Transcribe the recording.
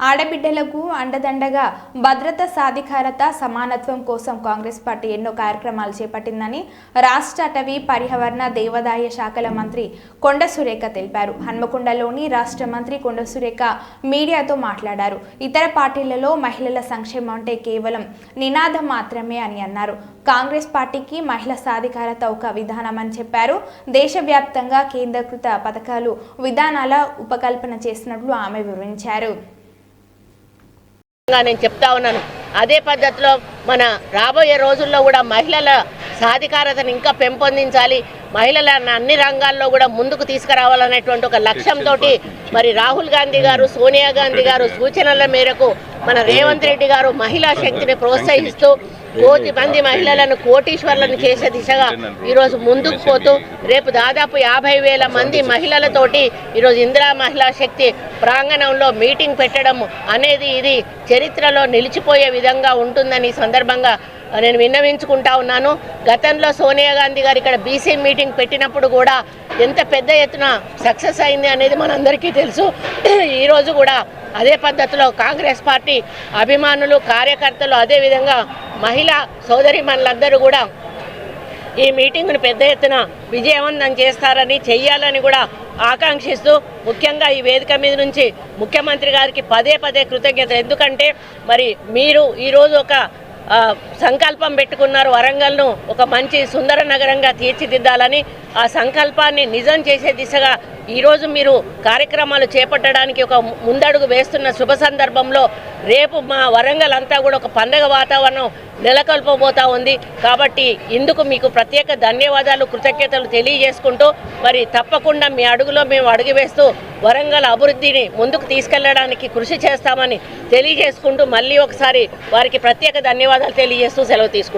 ఆడబిడ్డలకు అండదండగా భద్రత సాధికారత సమానత్వం కోసం కాంగ్రెస్ పార్టీ ఎన్నో కార్యక్రమాలు చేపట్టిందని రాష్ట్ర అటవీ పర్యావరణ దేవాదాయ శాఖల మంత్రి కొండ సురేఖ తెలిపారు. హన్మకొండలోని రాష్ట్ర మంత్రి కొండ సురేఖ మీడియాతో మాట్లాడారు. ఇతర పార్టీలలో మహిళల సంక్షేమం అంటే కేవలం నినాదం మాత్రమే అని అన్నారు. కాంగ్రెస్ పార్టీకి మహిళా సాధికారత ఒక విధానం అని చెప్పారు. దేశవ్యాప్తంగా కేంద్రీకృత పథకాలు విధానాల ఉపకల్పన చేసినట్లు ఆమె వివరించారు. నేను చెప్తా ఉన్నాను. అదే పద్ధతిలో మన రాబోయే రోజుల్లో కూడా మహిళల సాధికారతను ఇంకా పెంపొందించాలి. మహిళలను అన్ని రంగాల్లో కూడా ముందుకు తీసుకురావాలనేటువంటి ఒక లక్ష్యంతో మరి రాహుల్ గాంధీ గారు సోనియా గాంధీ గారు సూచనల మేరకు మన రేవంత్ రెడ్డి గారు మహిళా శక్తిని ప్రోత్సహిస్తూ కోటి మంది మహిళలను కోటీశ్వర్లను చేసే దిశగా ఈరోజు ముందుకు పోతూ రేపు దాదాపు యాభై వేల మంది మహిళలతోటి ఈరోజు ఇందిరా మహిళా శక్తి ప్రాంగణంలో మీటింగ్ పెట్టడం అనేది ఇది చరిత్రలో నిలిచిపోయే విధంగా ఉంటుందని సందర్భంగా నేను విన్నవించుకుంటా ఉన్నాను. గతంలో సోనియా గాంధీ గారు ఇక్కడ బీసీ మీటింగ్ పెట్టినప్పుడు కూడా ఎంత పెద్ద ఎత్తున సక్సెస్ అయింది అనేది మనందరికీ తెలుసు. ఈరోజు కూడా అదే పద్ధతిలో కాంగ్రెస్ పార్టీ అభిమానులు కార్యకర్తలు అదేవిధంగా మహిళా సోదరిమణులందరూ కూడా ఈ మీటింగ్ను పెద్ద ఎత్తున విజయవంతం చేస్తారని చెయ్యాలని కూడా ఆకాంక్షిస్తూ ముఖ్యంగా ఈ వేదిక మీద నుంచి ముఖ్యమంత్రి గారికి పదే పదే కృతజ్ఞత ఎందుకంటే మరి మీరు ఈరోజు ఒక సంకల్పం పెట్టుకున్నారు. వరంగల్ను ఒక మంచి సుందర నగరంగా తీర్చిదిద్దాలని ఆ సంకల్పాన్ని నిజం చేసే దిశగా ఈరోజు మీరు కార్యక్రమాలు చేపట్టడానికి ఒక ముందడుగు వేస్తున్న శుభ సందర్భంలో రేపు మా వరంగల్ అంతా కూడా ఒక పండగ వాతావరణం నెలకొల్పబోతా ఉంది. కాబట్టి ఇందుకు మీకు ప్రత్యేక ధన్యవాదాలు కృతజ్ఞతలు తెలియజేసుకుంటూ మరి తప్పకుండా మీ అడుగులో మేము అడుగు వేస్తూ వరంగల్ అభివృద్ధిని ముందుకు తీసుకెళ్ళడానికి కృషి చేస్తామని తెలియజేసుకుంటూ మళ్ళీ ఒకసారి వారికి ప్రత్యేక ధన్యవాదాలు తెలియజేస్తూ సెలవు తీసుకుంటాం